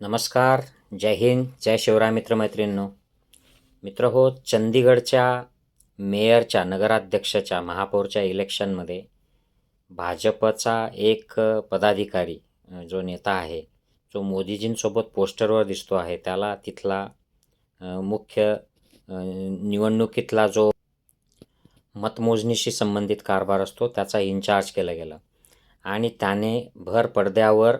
नमस्कार जय हिंद जय शिवराय मित्रमैत्रिणींनो मित्र हो चंदीगडच्या मेयरच्या नगराध्यक्षाच्या महापौरच्या इलेक्शनमध्ये भाजपचा एक पदाधिकारी जो नेता आहे जो मोदीजींसोबत पोस्टरवर दिसतो आहे त्याला तिथला मुख्य निवडणुकीतला जो मतमोजणीशी संबंधित कारभार असतो त्याचा इन्चार्ज केलं गेलं. आणि त्याने भर पडद्यावर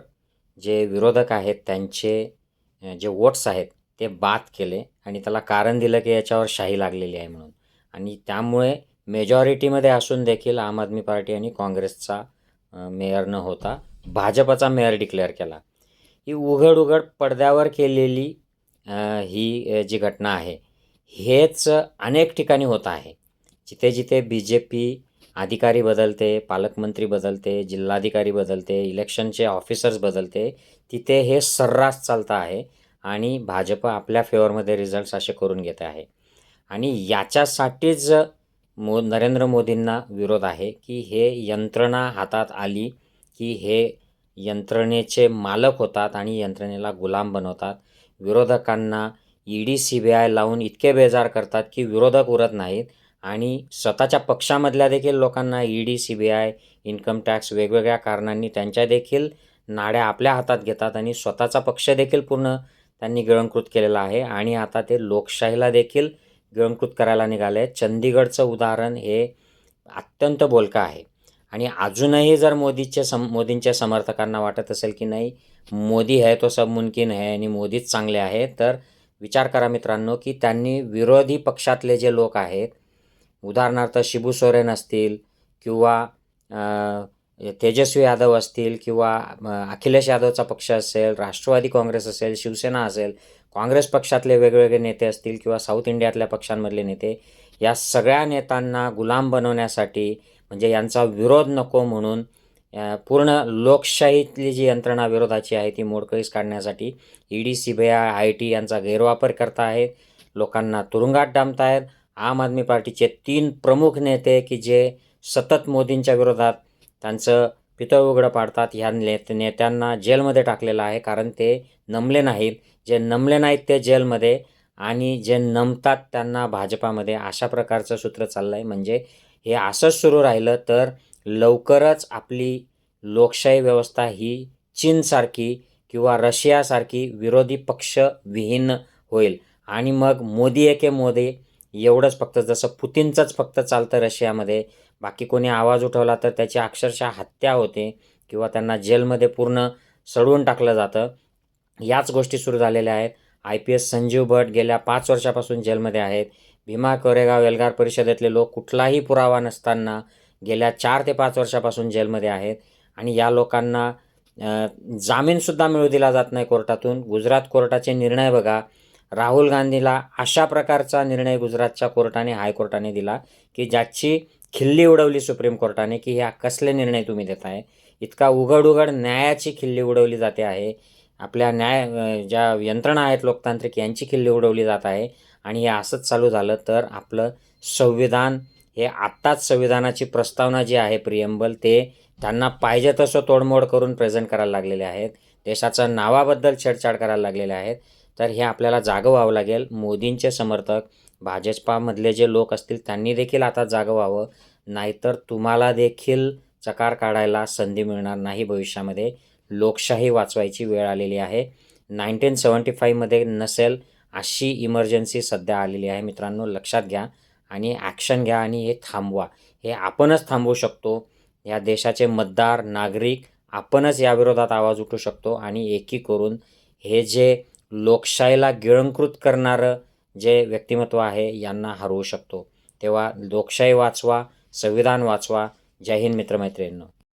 जे विरोधक आहेत त्यांचे जे वोट्स आहेत ते बाद केले आणि त्याला कारण दिलं की याच्यावर शाही लागलेली आहे म्हणून. आणि त्यामुळे मेजॉरिटीमध्ये असून देखील आम आदमी पार्टी आणि काँग्रेसचा मेयर न होता. भाजपचा मेयर डिक्लेअर केला. ही उघड उघड पडद्यावर केलेली ही जी घटना आहे हेच अनेक ठिकाणी होत आहे. जिथे जिथे बी जे पी अधिकारी बदलते पालकमंत्री बदलते जिल्हाधिकारी बदलते इलेक्शनचे ऑफिसर्स बदलते तिथे हे सर्रास चालतं आहे आणि भाजप आपल्या फेवरमध्ये रिझल्ट्स असे करून घेत आहे. आणि याच्यासाठीच मो नरेंद्र मोदींना विरोध आहे की हे यंत्रणा हातात आली की हे यंत्रणेचे मालक होतात आणि यंत्रणेला गुलाम बनवतात. विरोधकांना E D C B I लावून इतके बेजार करतात की विरोधक उरत नाहीत. आणि स्वतःच्या पक्षामधल्या देखील लोकांना E D C B I income tax वेगवेगळ्या कारणांनी त्यांच्या देखील नाड्या आपल्या हातात घेतात आणि स्वतःचा पक्ष देखील पूर्ण त्यांनी गिळंकृत केलेला आहे. आणि आता ते लोकशाहीला देखील गिळंकृत करायला निघाले चंदीगडचं उदाहरण हे अत्यंत बोलकं आहे. आणि अजूनही जर मोदीचे सम मोदींच्या समर्थकांना वाटत असेल की नाही मोदी है तो सब मुमकिन है आणि मोदीच चांगले आहे तर विचार करा मित्रांनो की त्यांनी विरोधी पक्षातले जे लोक आहेत उदाहरणार्थ शिबू सोरेन असतील किंवा तेजस्वी यादव असतील किंवा अखिलेश यादवचा पक्ष असेल राष्ट्रवादी काँग्रेस असेल शिवसेना असेल काँग्रेस पक्षातले वेगवेगळे नेते असतील किंवा साऊथ इंडियातल्या पक्षांमधले नेते या सगळ्या नेत्यांना गुलाम बनवण्यासाठी म्हणजे यांचा विरोध नको म्हणून पूर्ण लोकशाहीतली जी यंत्रणा विरोधाची आहे ती मोडकळीस काढण्यासाठी E D C B I I T यांचा गैरवापर करत आहेत लोकांना तुरुंगात डांबतायत आम आदमी पार्टीचे तीन प्रमुख नेते की जे सतत मोदींच्या विरोधात त्यांचं पितळ उघडं पाडतात ह्या नेत नेत्यांना जेलमध्ये टाकलेलं आहे. कारण ते नमले नाहीत. जे नमले नाहीत ते जेलमध्ये आणि जे नमतात त्यांना भाजपामध्ये. अशा प्रकारचं सूत्र चाललं आहे म्हणजे हे असंच सुरू राहिलं तर लवकरच आपली लोकशाही व्यवस्था ही चीनसारखी किंवा रशियासारखी विरोधी पक्ष विहीन होईल. आणि मग मोदी एके मोदी एवढंच फक्त जसं पुतीनचंच फक्त चालतं रशियामध्ये. बाकी कोणी आवाज उठवला तर त्याची अक्षरशः हत्या होते किंवा त्यांना जेलमध्ये पूर्ण सडवून टाकलं जातं. याच गोष्टी सुरू झालेल्या आहेत. I P S Sanjiv Bhatt गेल्या पाच वर्षापासून जेलमध्ये आहेत. भीमा कोरेगाव एल्गार परिषदेतले लोक कुठलाही पुरावा नसताना गेल्या चार ते पाच वर्षापासून जेलमध्ये आहेत. आणि या लोकांना जामीनसुद्धा मिळू दिला जात नाही कोर्टातून. गुजरात कोर्टाचे निर्णय बघा. राहुल गांधीला अशा प्रकारचा निर्णय गुजरातच्या कोर्टाने हायकोर्टाने दिला की ज्याची खिल्ली उडवली सुप्रीम कोर्टाने की ह्या कसले निर्णय तुम्ही देताय. इतका उघड उघड न्यायाची खिल्ली उडवली जाते आहे. आपल्या न्याय ज्या यंत्रणा आहेत लोकतांत्रिक यांची खिल्ली उडवली जात आहे आणि हे असंच चालू झालं तर आपलं संविधान हे आत्ताच संविधानाची प्रस्तावना जी आहे प्रियंबल ते त्यांना पाहिजे तसं तोडमोड करून प्रेझेंट करायला लागलेले आहेत. देशाच्या नावाबद्दल छेडछाड करायला लागलेले आहेत. तर हे आपल्याला जागं व्हावं लागेल. मोदींचे समर्थक भाजपामधले जे लोक असतील त्यांनी देखील आता जागं व्हावं. नाहीतर तुम्हाला देखील चकार काढायला संधी मिळणार नाही भविष्यामध्ये. लोकशाही वाचवायची वेळ आलेली आहे. नाईन्टीन सेवन्टी फाईव्हमध्ये नसेल अशी इमर्जन्सी सध्या आलेली आहे. मित्रांनो लक्षात घ्या आणि ॲक्शन घ्या आणि हे थांबवा. हे आपणच थांबवू शकतो. या देशाचे मतदार नागरिक आपणच याविरोधात आवाज उठू शकतो आणि एकी करून हे जे लोकशाहीला गिळंकृत करणारं जे व्यक्तिमत्व आहे यांना हरवू शकतो. तेव्हा लोकशाही वाचवा संविधान वाचवा. जय हिंद मित्रमैत्रिणींनो.